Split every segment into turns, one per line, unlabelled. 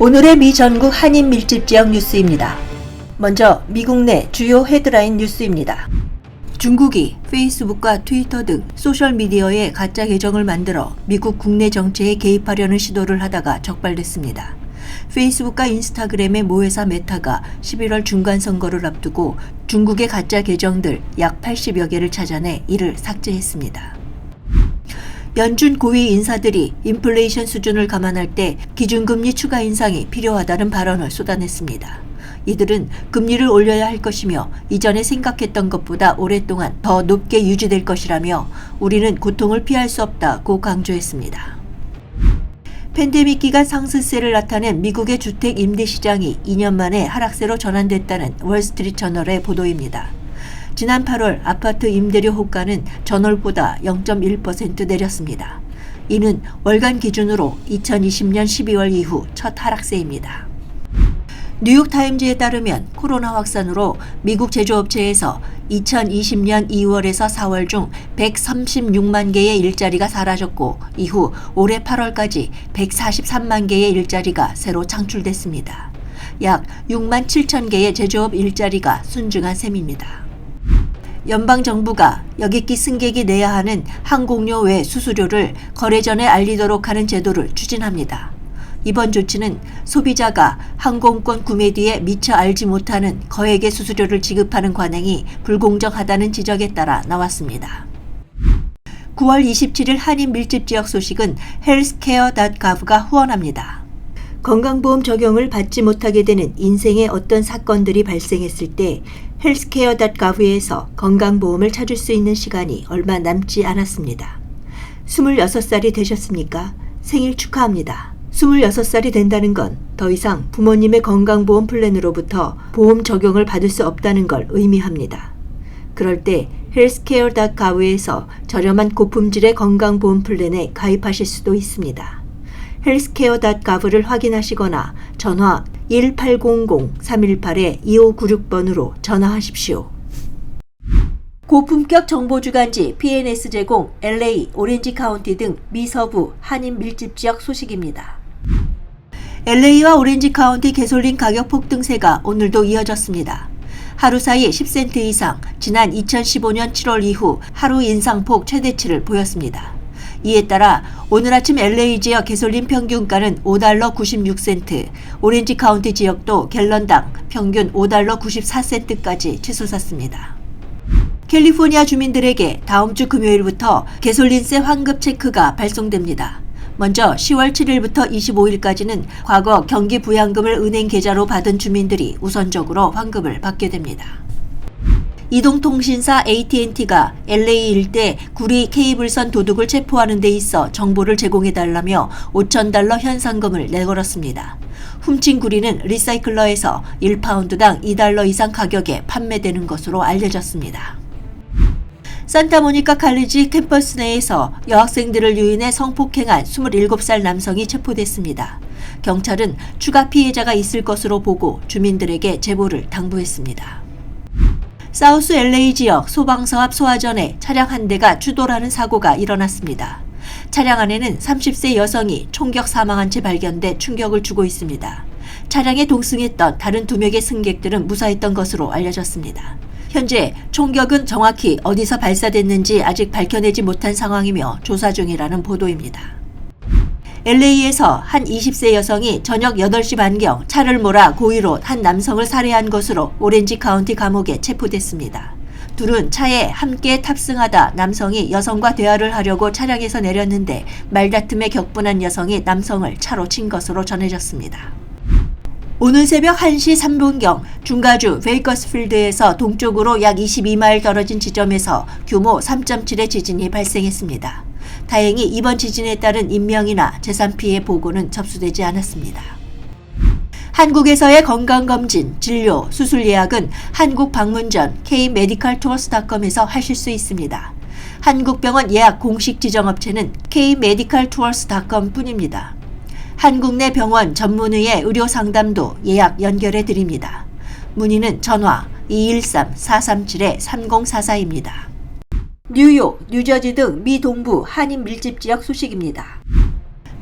오늘의 미 전국 한인 밀집 지역 뉴스입니다. 먼저 미국 내 주요 헤드라인 뉴스입니다. 중국이 페이스북과 트위터 등 소셜미디어에 가짜 계정을 만들어 미국 국내 정치에 개입하려는 시도를 하다가 적발됐습니다. 페이스북과 인스타그램의 모회사 메타가 11월 중간 선거를 앞두고 중국의 가짜 계정들 약 80여 개를 찾아내 이를 삭제했습니다. 연준 고위 인사들이 인플레이션 수준을 감안할 때 기준금리 추가 인상이 필요하다는 발언을 쏟아냈습니다. 이들은 금리를 올려야 할 것이며 이전에 생각했던 것보다 오랫동안 더 높게 유지될 것이라며 우리는 고통을 피할 수 없다고 강조했습니다. 팬데믹 기간 상승세를 나타낸 미국의 주택 임대 시장이 2년 만에 하락세로 전환됐다는 월스트리트 저널의 보도입니다. 지난 8월 아파트 임대료 호가는 전월보다 0.1% 내렸습니다. 이는 월간 기준으로 2020년 12월 이후 첫 하락세입니다. 뉴욕타임즈에 따르면 코로나 확산으로 미국 제조업체에서 2020년 2월에서 4월 중 136만 개의 일자리가 사라졌고 이후 올해 8월까지 143만 개의 일자리가 새로 창출됐습니다. 약 6만 7천 개의 제조업 일자리가 순증한 셈입니다. 연방 정부가 여객기 승객이 내야 하는 항공료 외 수수료를 거래 전에 알리도록 하는 제도를 추진합니다. 이번 조치는 소비자가 항공권 구매 뒤에 미처 알지 못하는 거액의 수수료를 지급하는 관행이 불공정하다는 지적에 따라 나왔습니다. 9월 27일 한인 밀집 지역 소식은 헬스케어.gov가 후원합니다. 건강보험 적용을 받지 못하게 되는 인생의 어떤 사건들이 발생했을 때 헬스케어.gov에서 건강보험을 찾을 수 있는 시간이 얼마 남지 않았습니다. 26살이 되셨습니까? 생일 축하합니다. 26살이 된다는 건 더 이상 부모님의 건강보험 플랜으로부터 보험 적용을 받을 수 없다는 걸 의미합니다. 그럴 때 헬스케어.gov에서 저렴한 고품질의 건강보험 플랜에 가입하실 수도 있습니다. 헬스케어.gov를 확인하시거나 전화 1800-318-2596번으로 전화하십시오. 고품격 정보주간지 PNS 제공 LA, 오렌지 카운티 등 미서부 한인 밀집 지역 소식입니다. LA와 오렌지 카운티 개솔린 가격 폭등세가 오늘도 이어졌습니다. 하루 사이 10센트 이상 지난 2015년 7월 이후 하루 인상폭 최대치를 보였습니다. 이에 따라 오늘 아침 LA 지역 개솔린 평균가는 5달러 96센트, 오렌지 카운티 지역도 갤런당 평균 5달러 94센트까지 치솟았습니다. 캘리포니아 주민들에게 다음 주 금요일부터 개솔린세 환급 체크가 발송됩니다. 먼저 10월 7일부터 25일까지는 과거 경기 부양금을 은행 계좌로 받은 주민들이 우선적으로 환급을 받게 됩니다. 이동통신사 AT&T가 LA 일대 구리 케이블선 도둑을 체포하는 데 있어 정보를 제공해달라며 5천 달러 현상금을 내걸었습니다. 훔친 구리는 리사이클러에서 1파운드당 2달러 이상 가격에 판매되는 것으로 알려졌습니다. 산타모니카 칼리지 캠퍼스 내에서 여학생들을 유인해 성폭행한 27살 남성이 체포됐습니다. 경찰은 추가 피해자가 있을 것으로 보고 주민들에게 제보를 당부했습니다. 사우스 LA 지역 소방서 앞 소화전에 차량 한 대가 추돌하는 사고가 일어났습니다. 차량 안에는 30세 여성이 총격 사망한 채 발견돼 충격을 주고 있습니다. 차량에 동승했던 다른 두 명의 승객들은 무사했던 것으로 알려졌습니다. 현재 총격은 정확히 어디서 발사됐는지 아직 밝혀내지 못한 상황이며 조사 중이라는 보도입니다. LA에서 한 20세 여성이 저녁 8시 반경 차를 몰아 고의로 한 남성을 살해한 것으로 오렌지 카운티 감옥에 체포됐습니다. 둘은 차에 함께 탑승하다 남성이 여성과 대화를 하려고 차량에서 내렸는데 말다툼에 격분한 여성이 남성을 차로 친 것으로 전해졌습니다. 오늘 새벽 1시 3분경 중가주 베이커스필드에서 동쪽으로 약 22마일 떨어진 지점에서 규모 3.7의 지진이 발생했습니다. 다행히 이번 지진에 따른 인명이나 재산 피해 보고는 접수되지 않았습니다. 한국에서의 건강검진, 진료, 수술 예약은 한국 방문 전 K-medicaltours.com에서 하실 수 있습니다. 한국병원 예약 공식 지정업체는 K-medicaltours.com 뿐입니다. 한국 내 병원 전문의의 의료 상담도 예약 연결해 드립니다. 문의는 전화 213-437-3044입니다. 뉴욕, 뉴저지 등 미 동부 한인 밀집 지역 소식입니다.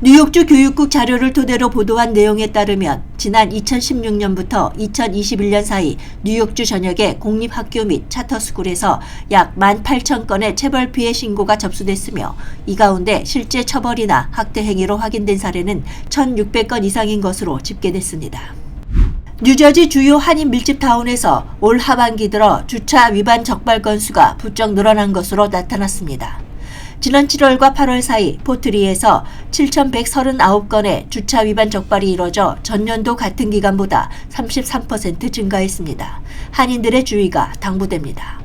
뉴욕주 교육국 자료를 토대로 보도한 내용에 따르면 지난 2016년부터 2021년 사이 뉴욕주 전역의 공립학교 및 차터스쿨에서 약 18,000건의 체벌 피해 신고가 접수됐으며 이 가운데 실제 처벌이나 학대 행위로 확인된 사례는 1,600건 이상인 것으로 집계됐습니다. 뉴저지 주요 한인 밀집 타운에서 올 하반기 들어 주차 위반 적발 건수가 부쩍 늘어난 것으로 나타났습니다. 지난 7월과 8월 사이 포트리에서 7,139건의 주차 위반 적발이 이뤄져 전년도 같은 기간보다 33% 증가했습니다. 한인들의 주의가 당부됩니다.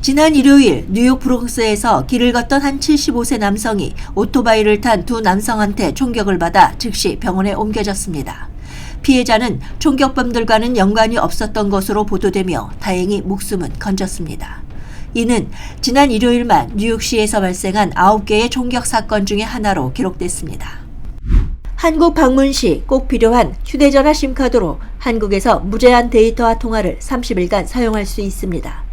지난 일요일 뉴욕 브롱스에서 길을 걷던 한 75세 남성이 오토바이를 탄 두 남성한테 총격을 받아 즉시 병원에 옮겨졌습니다. 피해자는 총격범들과는 연관이 없었던 것으로 보도되며 다행히 목숨은 건졌습니다. 이는 지난 일요일만 뉴욕시에서 발생한 9개의 총격 사건 중의 하나로 기록됐습니다. 한국 방문 시 꼭 필요한 휴대전화 심카드로 한국에서 무제한 데이터와 통화를 30일간 사용할 수 있습니다.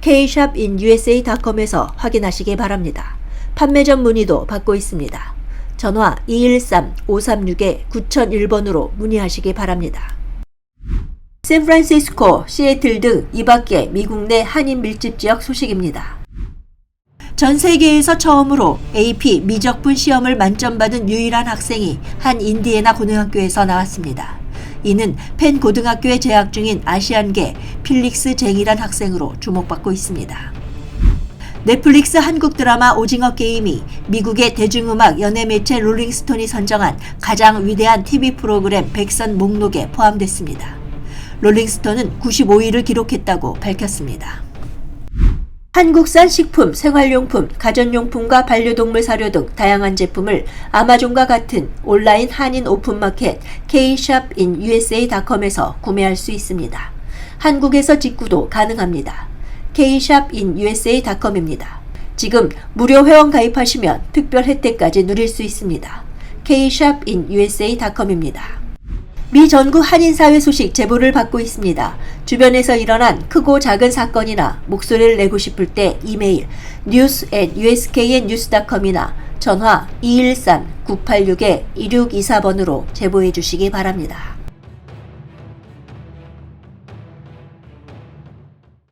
kshopinUSA.com에서 확인하시기 바랍니다. 판매점 문의도 받고 있습니다. 전화 213-536-9001번으로 문의하시기 바랍니다. 샌프란시스코, 시애틀 등 이 밖에 미국 내 한인 밀집 지역 소식입니다. 전 세계에서 처음으로 AP 미적분 시험을 만점 받은 유일한 학생이 한 인디애나 고등학교에서 나왔습니다. 이는 펜 고등학교에 재학 중인 아시안계 필릭스 쟁이란 학생으로 주목받고 있습니다. 넷플릭스 한국 드라마 오징어 게임이 미국의 대중음악 연예 매체 롤링스톤이 선정한 가장 위대한 TV 프로그램 100선 목록에 포함됐습니다. 롤링스톤은 95위를 기록했다고 밝혔습니다. 한국산 식품, 생활용품, 가전용품과 반려동물 사료 등 다양한 제품을 아마존과 같은 온라인 한인 오픈마켓 kshopinUSA.com에서 구매할 수 있습니다. 한국에서 직구도 가능합니다. kshopinUSA.com입니다. 지금 무료 회원 가입하시면 특별 혜택까지 누릴 수 있습니다. kshopinUSA.com입니다. 미 전국 한인사회 소식 제보를 받고 있습니다. 주변에서 일어난 크고 작은 사건이나 목소리를 내고 싶을 때 이메일 news at usknnews.com이나 전화 213-986-2624번으로 제보해 주시기 바랍니다.